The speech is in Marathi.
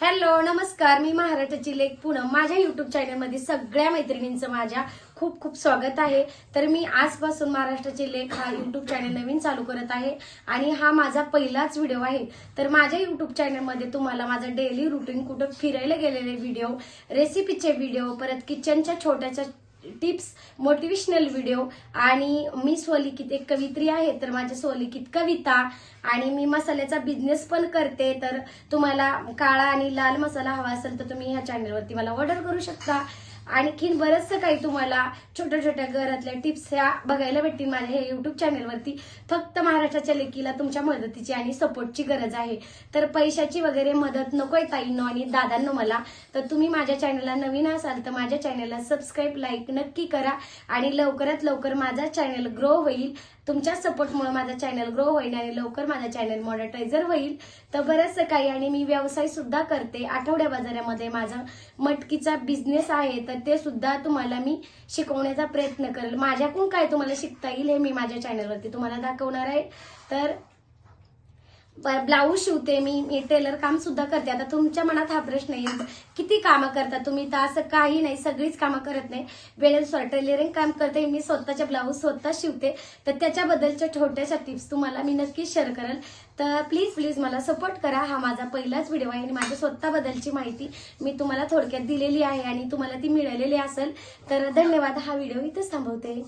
हॅलो नमस्कार. मी महाराष्ट्राची लेख पूनम माझ्या युट्यूब चॅनलमध्ये सगळ्या मैत्रिणींचं माझ्या खूप खूप स्वागत आहे. तर मी आजपासून महाराष्ट्राचे लेख हा युट्यूब चॅनल नवीन चालू करत आहे आणि हा माझा पहिलाच व्हिडिओ आहे. तर माझ्या युट्यूब चॅनलमध्ये तुम्हाला माझं डेली रुटीन कुठं फिरायला गेलेले व्हिडिओ रेसिपीचे व्हिडिओ परत किचनच्या छोट्याच्या टिप्स मोटिवेशनल व्हिडिओ आणि मी स्वलिखित एक कवित्री आहे तर माझ्या स्वलिखित कविता. आणि मी मसाल्याचा बिझनेस पण करते तर तुम्हाला काळा आणि लाल मसाला हवा असेल तर तुम्ही ह्या चॅनलवरती मला ऑर्डर करू शकता. आणखीन बरंचसं काही तुम्हाला छोट्या छोट्या घरातल्या टिप्स ह्या बघायला भेटतील माझ्या हे युट्यूब चॅनलवरती फक्त महाराष्ट्राच्या लेकीला तुमच्या मदतीची आणि सपोर्टची गरज आहे. तर पैशाची वगैरे मदत नकोय ताईंनो आणि दादांनो मला. तर तुम्ही माझ्या चॅनलला नवीन असाल तर माझ्या चॅनलला सबस्क्राईब लाईक नक्की करा. आणि लवकरात लवकर माझा चॅनल ग्रो होईल. तुमच्या सपोर्टमुळे माझा चॅनल ग्रो होईल आणि लवकर माझा चॅनल मॉनिटायझर होईल. तर बरंचसं काही आणि मी व्यवसाय सुद्धा करते. आठवड्या बाजारामध्ये माझा मटकीचा बिझनेस आहे तर ते सुद्धा तुम्हाला मी शिकवण्याचा प्रयत्न करेल. माझ्याकडून काय तुम्हाला शिकता येईल हे मी माझ्या चॅनलवरती तुम्हाला दाखवणार आहे. तर ब्लाऊज शिवते मी मी टेलर काम सुद्धा करते. आता तुमच्या मनात हा प्रश्न येईल किती कामं करता तुम्ही? तर असं काही नाही सगळीच कामं करत नाही. वेळेनुसार टेलरिंग काम करते मी स्वतःचे ब्लाऊज स्वतः शिवते. तर त्याच्याबद्दलच्या छोट्याशा टिप्स तुम्हाला मी नक्कीच शेअर करेल. तर प्लीज प्लीज मला सपोर्ट करा. हा माझा पहिलाच व्हिडिओ आहे आणि माझ्या स्वतःबद्दलची माहिती मी तुम्हाला थोडक्यात दिलेली आहे आणि तुम्हाला ती मिळालेली असेल तर धन्यवाद. हा व्हिडिओ इथेच थांबवते.